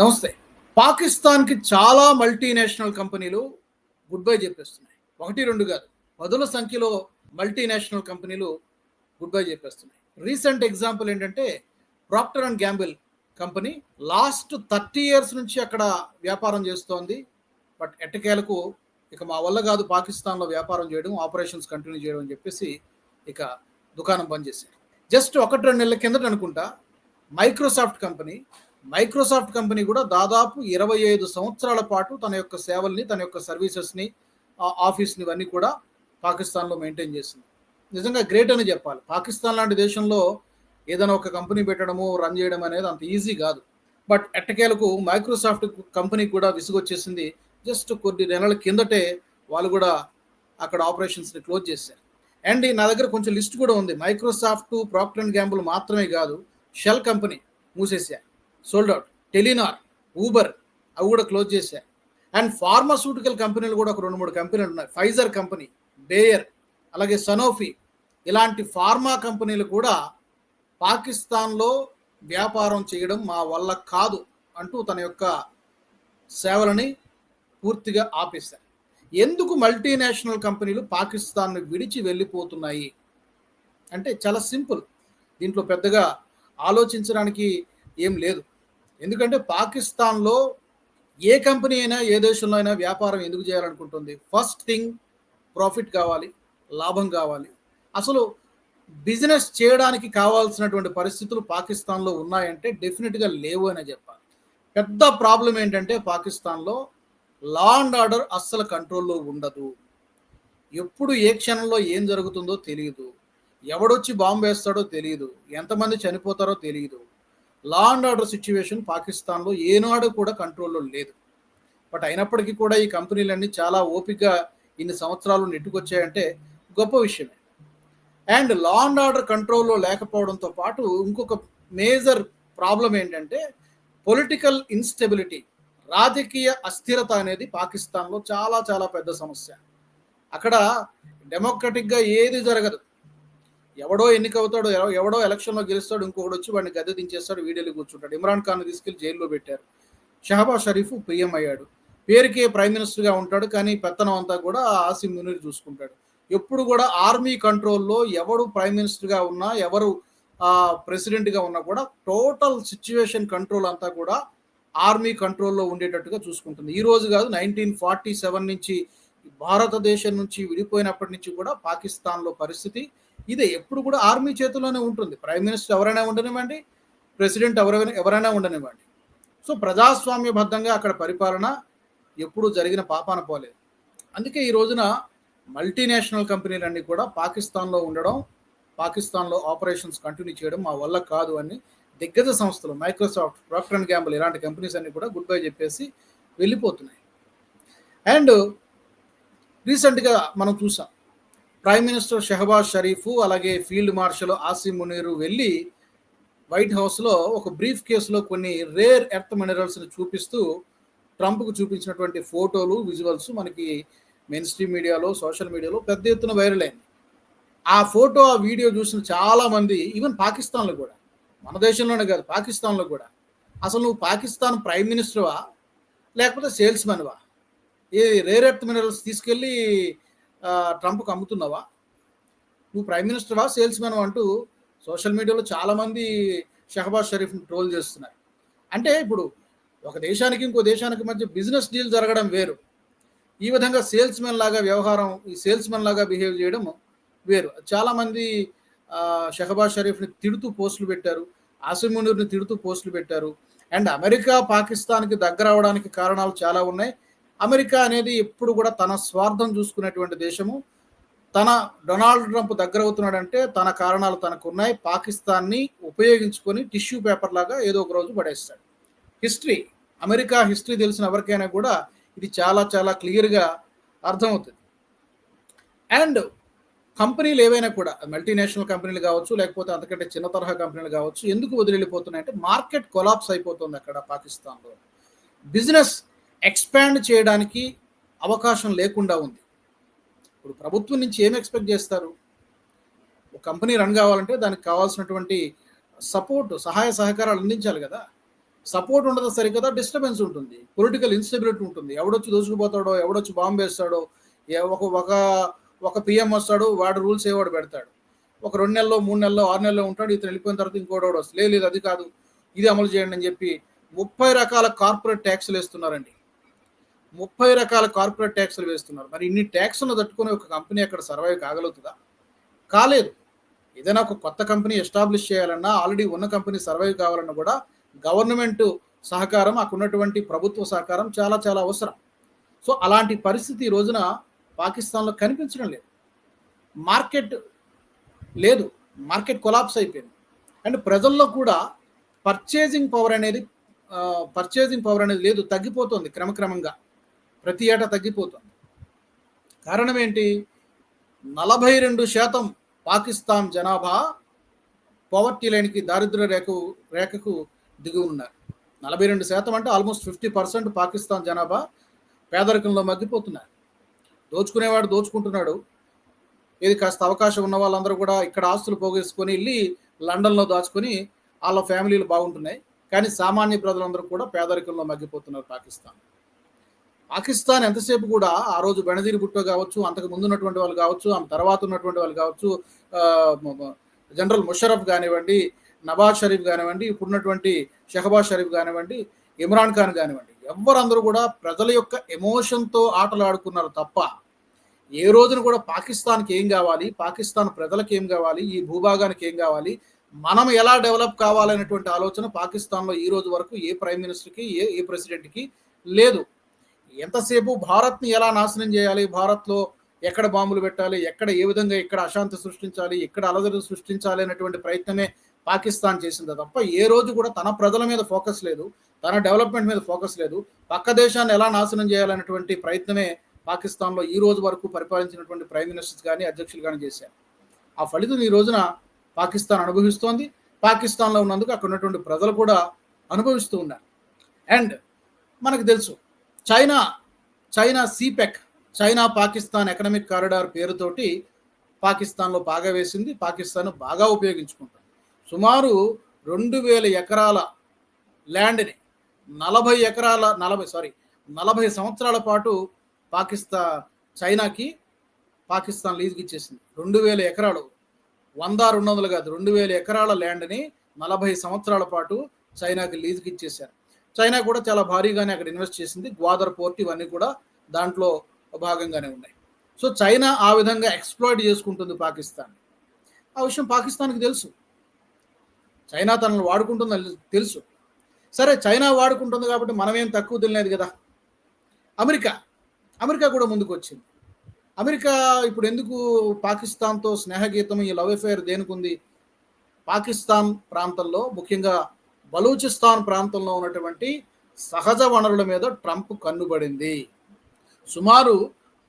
నమస్తే. పాకిస్తాన్కి చాలా మల్టీనేషనల్ కంపెనీలు గుడ్ బై చెప్పేస్తున్నాయి. ఒకటి రెండు కాదు. పదుల సంఖ్యలో మల్టీనేషనల్ కంపెనీలు గుడ్ బై చెప్పేస్తున్నాయి. రీసెంట్ ఎగ్జాంపుల్ ఏంటంటే Procter and Gamble company last thirty years నుంచి అక్కడ వ్యాపారం చేస్తోంది. బట్ ఎట్టకేలకు ఇక మా వల్ల కాదు పాకిస్తాన్లో వ్యాపారం చేయడం ఆపరేషన్స్ కంటిన్యూ చేయడం అని చెప్పేసి ఇక దుకాణం బంద్ చేశారు జస్ట్ ఒకటి రెండు నెలల కిందట అనుకుంటా మైక్రోసాఫ్ట్ కంపెనీ మైక్రోసాఫ్ట్ కంపెనీ కూడా దాదాపు ఇరవై ఐదు సంవత్సరాల పాటు తన యొక్క సేవల్ని తన యొక్క సర్వీసెస్ని ఆఫీస్ని ఇవన్నీ కూడా పాకిస్తాన్లో మెయింటైన్ చేసింది. నిజంగా గ్రేట్ అని చెప్పాలి. పాకిస్తాన్ లాంటి దేశంలో ఏదైనా ఒక కంపెనీ పెట్టడము రన్ చేయడం అనేది అంత ఈజీ కాదు. బట్ ఎట్టకేలకు మైక్రోసాఫ్ట్ కంపెనీ కూడా విసుగొచ్చేసింది. జస్ట్ కొన్ని నెలల కిందటే వాళ్ళు కూడా అక్కడ ఆపరేషన్స్ని క్లోజ్ చేశారు. అండ్ నా దగ్గర కొంచెం లిస్ట్ కూడా ఉంది. మైక్రోసాఫ్ట్ ప్రాక్టర్ అండ్ గ్యాంబుల్ మాత్రమే కాదు షెల్ కంపెనీ మూసేశారు. సోల్డ్ అవుట్ టెలినార్ ఊబర్ అవి కూడా క్లోజ్ చేశారు అండ్ ఫార్మాస్యూటికల్ కంపెనీలు కూడా ఒక రెండు మూడు కంపెనీలు ఉన్నాయి. ఫైజర్ కంపెనీ బేయర్ అలాగే సనోఫీ ఇలాంటి ఫార్మా కంపెనీలు కూడా పాకిస్తాన్లో వ్యాపారం చేయడం మా వల్ల కాదు అంటూ తన యొక్క సేవలని పూర్తిగా ఆపేశారు. ఎందుకు మల్టీనేషనల్ కంపెనీలు పాకిస్తాన్ను విడిచి వెళ్ళిపోతున్నాయి? అంటే చాలా సింపుల్. దీంట్లో పెద్దగా ఆలోచించడానికి ఏం లేదు. ఎందుకంటే పాకిస్తాన్లో ఏ కంపెనీ అయినా ఏ దేశంలో అయినా వ్యాపారం ఎందుకు చేయాలనుకుంటుంది? ఫస్ట్ థింగ్ ప్రాఫిట్ కావాలి లాభం కావాలి. అసలు బిజినెస్ చేయడానికి కావాల్సినటువంటి పరిస్థితులు పాకిస్తాన్లో ఉన్నాయంటే డెఫినెట్గా లేవు అనే చెప్పాలి. పెద్ద ప్రాబ్లం ఏంటంటే పాకిస్తాన్లో లా అండ్ ఆర్డర్ అస్సలు కంట్రోల్లో ఉండదు. ఎప్పుడు ఏ క్షణంలో ఏం జరుగుతుందో తెలియదు ఎవడొచ్చి బాంబు వేస్తాడో తెలియదు ఎంతమంది చనిపోతారో తెలియదు లా అండ్ ఆర్డర్ సిచ్యువేషన్ పాకిస్తాన్లో ఏనాడు కూడా కంట్రోల్లో లేదు. బట్ అయినప్పటికీ కూడా ఈ కంపెనీలన్నీ చాలా ఓపికగా ఇన్ని సంవత్సరాలు నెట్టుకొచ్చాయంటే గొప్ప విషయమే. అండ్ లా అండ్ ఆర్డర్ కంట్రోల్లో లేకపోవడంతో పాటు ఇంకొక మేజర్ ప్రాబ్లం ఏంటంటే పొలిటికల్ ఇన్స్టెబిలిటీ రాజకీయ అస్థిరత అనేది పాకిస్తాన్లో చాలా చాలా పెద్ద సమస్య. అక్కడ డెమోక్రటిక్గా ఏది జరగదు. ఎవడో ఎన్నికవుతాడో ఎవడో ఎలక్షన్లో గెలుస్తాడు ఇంకొకటి వచ్చి వాడిని గద్దె దించేస్తాడు వీడియోలు కూర్చుంటాడు. ఇమ్రాన్ ఖాన్ తీసుకెళ్ళి జైల్లో పెట్టారు. షహబాజ్ షరీఫ్ పిఎం అయ్యాడు. పేరుకే ప్రైమ్ మినిస్టర్గా ఉంటాడు కానీ పెత్తనం అంతా కూడా ఆసిమ్ మునీర్ చూసుకుంటాడు. ఎప్పుడు కూడా ఆర్మీ కంట్రోల్లో ఎవడు ప్రైమ్ మినిస్టర్గా ఉన్నా ఎవరు ప్రెసిడెంట్గా ఉన్నా కూడా టోటల్ సిచ్యువేషన్ కంట్రోల్ అంతా కూడా ఆర్మీ కంట్రోల్లో ఉండేటట్టుగా చూసుకుంటుంది. ఈ రోజు కాదు నైన్టీన్ ఫార్టీ సెవెన్ నుంచి భారతదేశం నుంచి విడిపోయినప్పటి నుంచి కూడా పాకిస్తాన్లో పరిస్థితి ఇదే ఎప్పుడు కూడా ఆర్మీ చేతిలోనే ఉంటుంది. ప్రైమ్ మినిస్టర్ ఎవరైనా ఉండనివ్వండి ప్రెసిడెంట్ ఎవరైనా ఎవరైనా ఉండనివ్వండి. సో ప్రజాస్వామ్యబద్ధంగా అక్కడ పరిపాలన ఎప్పుడు జరిగిన పాపాన పోలేదు అందుకే ఈ రోజున మల్టీనేషనల్ కంపెనీలన్నీ కూడా పాకిస్తాన్లో ఉండడం పాకిస్తాన్లో ఆపరేషన్స్ కంటిన్యూ చేయడం మా వల్ల కాదు అని దిగ్గజ సంస్థలు మైక్రోసాఫ్ట్ ప్రాక్టర్ అండ్ గ్యాంబుల్ ఇలాంటి కంపెనీస్ అన్ని కూడా గుడ్ బై చెప్పేసి వెళ్ళిపోతున్నాయి. అండ్ రీసెంట్గా మనం చూసాం ప్రైమ్ మినిస్టర్ షెహబాజ్ షరీఫ్ అలాగే ఫీల్డ్ మార్షల్ ఆసిమ్ మునీరు వెళ్ళి వైట్ హౌస్లో ఒక బ్రీఫ్ కేసులో కొన్ని రేర్ ఎర్త్ మినరల్స్ని చూపిస్తూ ట్రంప్కు చూపించినటువంటి ఫోటోలు విజువల్స్ మనకి మెయిన్ స్ట్రీమ్ మీడియాలో సోషల్ మీడియాలో పెద్ద ఎత్తున వైరల్ అయింది. ఆ ఫోటో ఆ వీడియో చూసిన చాలామంది ఈవెన్ పాకిస్తాన్లో కూడా మన దేశంలోనే కాదు పాకిస్తాన్లో కూడా అసలు నువ్వు పాకిస్తాన్ ప్రైమ్ మినిస్టర్వా లేకపోతే సేల్స్ మెన్వా? ఈ రేర్ ఎర్త్ మినరల్స్ తీసుకెళ్ళి ట్రంప్కి అమ్ముతున్నావా? నువ్వు ప్రైమ్ మినిస్టర్వా సేల్స్ మ్యాన్ అంటూ సోషల్ మీడియాలో చాలామంది షహబాజ్ షరీఫ్ని ట్రోల్ చేస్తున్నారు. అంటే ఇప్పుడు ఒక దేశానికి ఇంకో దేశానికి మధ్య బిజినెస్ డీల్ జరగడం వేరు. ఈ విధంగా సేల్స్ మెన్ లాగా వ్యవహారం ఈ సేల్స్ మెన్ లాగా బిహేవ్ చేయడం వేరు. చాలామంది షహబాజ్ షరీఫ్ని తిడుతూ పోస్టులు పెట్టారు ఆసిమ్ మునీర్ని తిడుతూ పోస్టులు పెట్టారు. అండ్ అమెరికా పాకిస్తాన్కి దగ్గర అవడానికి కారణాలు చాలా ఉన్నాయి. అమెరికా అనేది ఎప్పుడు కూడా తన స్వార్థం చూసుకునేటువంటి దేశము. తన డొనాల్డ్ ట్రంప్ దగ్గర అవుతున్నాడంటే తన కారణాలు తనకు ఉన్నాయి పాకిస్తాన్ని ఉపయోగించుకొని టిష్యూ పేపర్ లాగా ఏదో ఒక రోజు పడేస్తాడు. హిస్టరీ అమెరికా హిస్టరీ తెలిసిన ఎవరికైనా కూడా ఇది చాలా చాలా క్లియర్గా అర్థమవుతుంది. అండ్ కంపెనీలు ఏవైనా కూడా మల్టీనేషనల్ కంపెనీలు కావచ్చు లేకపోతే అంతకంటే చిన్న తరహా కంపెనీలు కావచ్చు ఎందుకు వదిలిపోతున్నాయంటే మార్కెట్ కొలాప్స్ అయిపోతుంది అక్కడ పాకిస్తాన్లో. బిజినెస్ ఎక్స్పాండ్ చేయడానికి అవకాశం లేకుండా ఉంది. ఇప్పుడు ప్రభుత్వం నుంచి ఏం ఎక్స్పెక్ట్ చేస్తారు? ఒక కంపెనీ రన్ కావాలంటే దానికి కావాల్సినటువంటి సపోర్ట్ సహాయ సహకారాలు అందించాలి కదా. సపోర్ట్ ఉండదు సరికదా డిస్టర్బెన్స్ ఉంటుంది. పొలిటికల్ ఇన్స్టెబిలిటీ ఉంటుంది. ఎవడొచ్చి దోసుకుపోతాడో ఎవడొచ్చి బాంబు వేస్తాడో ఒక ఒక ఒక పిఎం వస్తాడు వాడు రూల్స్ ఏవాడు పెడతాడు. ఒక రెండు నెలలో మూడు నెలలో ఆరు నెలలో ఉంటాడు ఇతను వెళ్ళిపోయిన తర్వాత ఇంకోటి వస్తుంది లేదు లేదు అది కాదు. ఇది అమలు చేయండి అని చెప్పి ముప్పై రకాల కార్పొరేట్ ట్యాక్స్లు వేస్తున్నారండి. ముప్పై రకాల కార్పొరేట్ ట్యాక్స్లు వేస్తున్నారు. మరి ఇన్ని ట్యాక్స్ను తట్టుకుని ఒక కంపెనీ అక్కడ సర్వైవ్ కాగలుగుతుందా? కాలేదు. ఏదైనా ఒక కొత్త కంపెనీ ఎస్టాబ్లిష్ చేయాలన్నా ఆల్రెడీ ఉన్న కంపెనీ సర్వైవ్ కావాలన్నా కూడా గవర్నమెంట్ సహకారం అక్కడున్నటువంటి ప్రభుత్వ సహకారం చాలా చాలా అవసరం. సో అలాంటి పరిస్థితి ఈ రోజున పాకిస్తాన్లో కనిపించడం లేదు. మార్కెట్ లేదు. మార్కెట్ కొలాప్స్ అయిపోయింది. అండ్ ప్రజల్లో కూడా పర్చేజింగ్ పవర్ అనేది పర్చేజింగ్ పవర్ అనేది లేదు. తగ్గిపోతుంది క్రమక్రమంగా. ప్రతి ఏటా తగ్గిపోతుంది. కారణం ఏంటి? నలభై రెండు శాతం పాకిస్తాన్ జనాభా పవర్టీ లైన్కి దారిద్ర్య రేఖకు రేఖకు దిగి ఉన్నారు. నలభై రెండు శాతం అంటే ఆల్మోస్ట్ ఫిఫ్టీ పర్సెంట్ పాకిస్తాన్ జనాభా పేదరికంలో మగ్గిపోతున్నారు. దోచుకునేవాడు దోచుకుంటున్నాడు. ఇది కాస్త అవకాశం ఉన్న వాళ్ళందరూ కూడా ఇక్కడ ఆస్తులు పోగేసుకొని వెళ్ళి లండన్లో దాచుకొని వాళ్ళ ఫ్యామిలీలు బాగుంటున్నాయి. కానీ సామాన్య ప్రజలందరూ కూడా పేదరికంలో మగ్గిపోతున్నారు పాకిస్తాన్. పాకిస్తాన్ ఎంతసేపు కూడా ఆ రోజు బెనజీర్ భుట్టో కావచ్చు అంతకు ముందు ఉన్నటువంటి వాళ్ళు కావచ్చు ఆమె తర్వాత ఉన్నటువంటి వాళ్ళు కావచ్చు జనరల్ ముషరఫ్ కానివ్వండి నవాజ్ షరీఫ్ కానివ్వండి ఇప్పుడున్నటువంటి షహబాజ్ షరీఫ్ కానివ్వండి ఇమ్రాన్ ఖాన్ కానివ్వండి ఎవరందరూ కూడా ప్రజల యొక్క ఎమోషన్తో ఆటలు ఆడుకున్నారు తప్ప ఏ రోజున కూడా పాకిస్తాన్కి ఏం కావాలి పాకిస్తాన్ ప్రజలకు ఏం కావాలి ఈ భూభాగానికి ఏం కావాలి మనం ఎలా డెవలప్ కావాలనేటువంటి ఆలోచన పాకిస్తాన్లో ఈ రోజు వరకు ఏ ప్రైమ్ మినిస్టర్కి ఏ ఏ ప్రెసిడెంట్కి లేదు. ఎంతసేపు భారత్ని ఎలా నాశనం చేయాలి? భారత్లో ఎక్కడ బాంబులు పెట్టాలి? ఎక్కడ ఏ విధంగా ఎక్కడ అశాంతి సృష్టించాలి? ఎక్కడ అలజడి సృష్టించాలి అనేటువంటి ప్రయత్నమే పాకిస్తాన్ చేసింది తప్ప ఏ రోజు కూడా తన ప్రజల మీద ఫోకస్ లేదు తన డెవలప్మెంట్ మీద ఫోకస్ లేదు. పక్క దేశాన్ని ఎలా నాశనం చేయాలనేటువంటి ప్రయత్నమే పాకిస్తాన్లో ఈ రోజు వరకు పరిపాలించినటువంటి ప్రైమ్ మినిస్టర్స్ కానీ అధ్యక్షులు కానీ చేశారు. ఆ ఫలితం ఈ రోజున పాకిస్తాన్ అనుభవిస్తోంది. పాకిస్తాన్లో ఉన్నందుకు అక్కడ ఉన్నటువంటి ప్రజలు కూడా అనుభవిస్తూ ఉన్నారు. అండ్ మనకు తెలుసు China China CPEC China Pakistan economic corridor పేరుతోటి పాకిస్తాన్లో బాగా వేసింది. పాకిస్తాన్ బాగా ఉపయోగించుకుంటుంది. సుమారు రెండు వేల ఎకరాల ల్యాండ్ని నలభై ఎకరాల నలభై సారీ నలభై సంవత్సరాల పాటు పాకిస్తా చైనాకి పాకిస్తాన్ లీజుకి ఇచ్చేసింది. రెండు వేల ఎకరాలు వంద రెండు వందలు కాదు రెండు వేల ఎకరాల ల్యాండ్ని నలభై సంవత్సరాల పాటు చైనాకి లీజుకి ఇచ్చేశారు. చైనా కూడా చాలా భారీగానే అక్కడ ఇన్వెస్ట్ చేసింది. గ్వాదర్ పోర్ట్ ఇవన్నీ కూడా దాంట్లో భాగంగానే ఉన్నాయి. సో చైనా ఆ విధంగా ఎక్స్ప్లాయిట్ చేసుకుంటుంది పాకిస్తాన్ ఆ విషయం పాకిస్తాన్కి తెలుసు. చైనా తనను వాడుకుంటుందని తెలుసు. సరే చైనా వాడుకుంటుంది కాబట్టి మనమేం తక్కువ తెలియలేదు కదా. అమెరికా అమెరికా కూడా ముందుకు వచ్చింది. అమెరికా ఇప్పుడు ఎందుకు పాకిస్తాన్తో స్నేహగీతం ఈ లవ్ అఫేర్ దేనికుంది పాకిస్తాన్ ప్రాంతంలో ముఖ్యంగా బలూచిస్తాన్ ప్రాంతంలో ఉన్నటువంటి సహజ వనరుల మీద ట్రంప్ కన్నుబడింది. సుమారు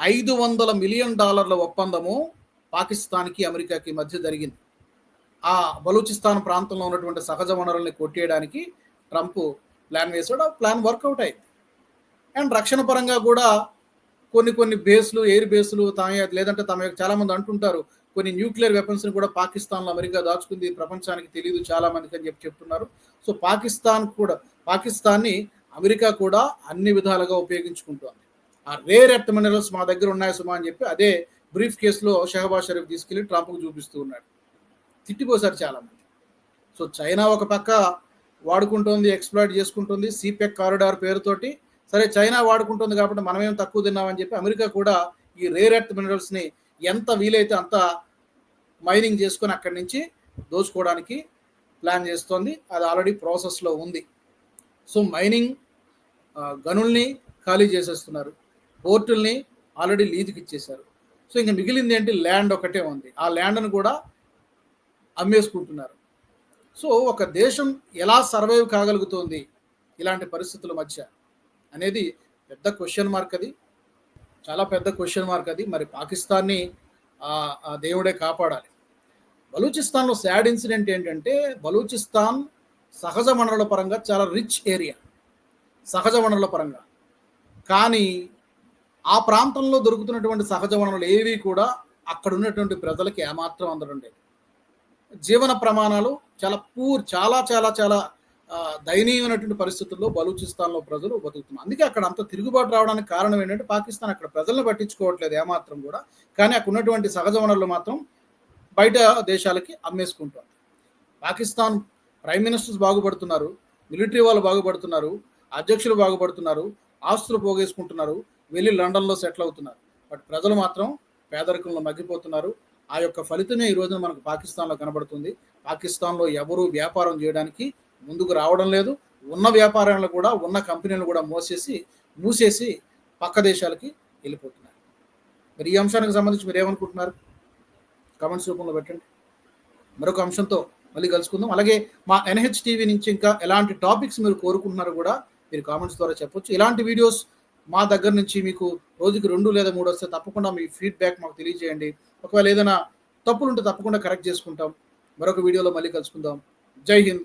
ఐదు వందల మిలియన్ డాలర్ల ఒప్పందము పాకిస్తాన్కి అమెరికాకి మధ్య జరిగింది. ఆ బలూచిస్తాన్ ప్రాంతంలో ఉన్నటువంటి సహజ వనరుల్ని కొట్టేయడానికి ట్రంప్ ప్లాన్ వేసాడు ఆ ప్లాన్ వర్కౌట్ అయింది. అండ్ రక్షణ పరంగా కూడా కొన్ని కొన్ని బేస్లు ఎయిర్ బేస్లు తమ లేదంటే తమ చాలామంది అంటుంటారు కొన్ని న్యూక్లియర్ వెపన్స్ని కూడా పాకిస్తాన్లో అమెరికా దాచుకుంది. ప్రపంచానికి తెలియదు చాలా మందికి అని చెప్పి చెప్తున్నారు. సో పాకిస్తాన్ కూడా పాకిస్తాన్ని అమెరికా కూడా అన్ని విధాలుగా ఉపయోగించుకుంటోంది. ఆ రేర్ ఎర్త్ మినరల్స్ మా దగ్గర ఉన్నాయి సుమా అని చెప్పి అదే బ్రీఫ్ కేసులో షహబాజ్ షరీఫ్ తీసుకెళ్ళి ట్రంప్కు చూపిస్తూ ఉన్నాడు. తిట్టిపోసారు చాలా మంది. సో చైనా ఒక పక్క వాడుకుంటుంది ఎక్స్ప్లాయిట్ చేసుకుంటుంది సిపెక్ కారిడార్ పేరుతోటి. సరే చైనా వాడుకుంటుంది కాబట్టి మనమేం తక్కువ తిన్నామని చెప్పి అమెరికా కూడా ఈ రేర్ ఎర్త్ మినరల్స్ని ఎంత వీలైతే అంత మైనింగ్ చేసుకొని అక్కడి నుంచి దోచుకోవడానికి ప్లాన్ చేస్తోంది. అది ఆల్రెడీ ప్రాసెస్లో ఉంది. సో మైనింగ్ గనుల్ని ఖాళీ చేసేస్తున్నారు. పోర్టుల్ని ఆల్రెడీ లీజుకి ఇచ్చేశారు. సో ఇంకా మిగిలింది ఏంటి? ల్యాండ్ ఒకటే ఉంది. ఆ ల్యాండ్ను కూడా అమ్మేసుకుంటున్నారు. సో ఒక దేశం ఎలా సర్వైవ్ కాగలుగుతోంది ఇలాంటి పరిస్థితుల మధ్య అనేది పెద్ద క్వశ్చన్ మార్క్ అది. చాలా పెద్ద క్వశ్చన్ మార్క్ అది. మరి పాకిస్తాన్ని ఆ- దేవుడే కాపాడాలి. బలూచిస్తాన్లో శాడ్ ఇన్సిడెంట్ ఏంటంటే బలూచిస్తాన్ సహజ వనరుల పరంగా చాలా రిచ్ ఏరియా సహజ వనరుల పరంగా. కానీ ఆ ప్రాంతంలో దొరుకుతున్నటువంటి సహజ వనరులు ఏవి కూడా అక్కడ ఉన్నటువంటి ప్రజలకి ఏమాత్రం అందడం లేదు. జీవన ప్రమాణాలు చాలా పూర్ చాలా చాలా చాలా దయనీయమైనటువంటి పరిస్థితుల్లో బలూచిస్తాన్లో ప్రజలు బతుకుతున్నారు. అందుకే అక్కడ అంత తిరుగుబాటు రావడానికి కారణం ఏంటంటే పాకిస్తాన్ అక్కడ ప్రజలను పట్టించుకోవట్లేదు ఏమాత్రం కూడా. కానీ అక్కడ ఉన్నటువంటి సహజ వనరులు మాత్రం బయట దేశాలకి అమ్మేసుకుంటారు పాకిస్తాన్ ప్రైమ్ మినిస్టర్స్ బాగుపడుతున్నారు మిలిటరీ వాళ్ళు బాగుపడుతున్నారు అధ్యక్షులు బాగుపడుతున్నారు ఆస్తులు పోగేసుకుంటున్నారు వెళ్ళి లండన్లో సెటిల్ అవుతున్నారు. బట్ ప్రజలు మాత్రం పేదరికంలో మగ్గిపోతున్నారు. ఆ యొక్క ఫలితమే ఈ రోజున మనకు పాకిస్తాన్లో కనబడుతుంది. పాకిస్తాన్లో ఎవరు వ్యాపారం చేయడానికి ముందుకు రావడం లేదు. ఉన్న వ్యాపారాలను కూడా ఉన్న కంపెనీలను కూడా మోసేసి మూసేసి పక్క దేశాలకి వెళ్ళిపోతున్నారు. మరి ఈ అంశానికి సంబంధించి మీరు ఏమనుకుంటున్నారు? కామెంట్స్ రూపంలో పెట్టండి. మరొక అంశంతో మళ్ళీ కలుసుకుందాం. అలాగే మా ఎన్హెచ్ టీవీ నుంచి ఇంకా ఎలాంటి టాపిక్స్ మీరు కోరుకుంటున్నారో కూడా మీరు కామెంట్స్ ద్వారా చెప్పొచ్చు. ఇలాంటి వీడియోస్ మా దగ్గర నుంచి మీకు రోజుకి రెండు లేదా మూడు వస్తే తప్పకుండా మీ ఫీడ్బ్యాక్ మాకు తెలియజేయండి. ఒకవేళ ఏదైనా తప్పులు ఉంటే తప్పకుండా కరెక్ట్ చేసుకుంటాం. మరొక వీడియోలో మళ్ళీ కలుసుకుందాం. జై హింద్.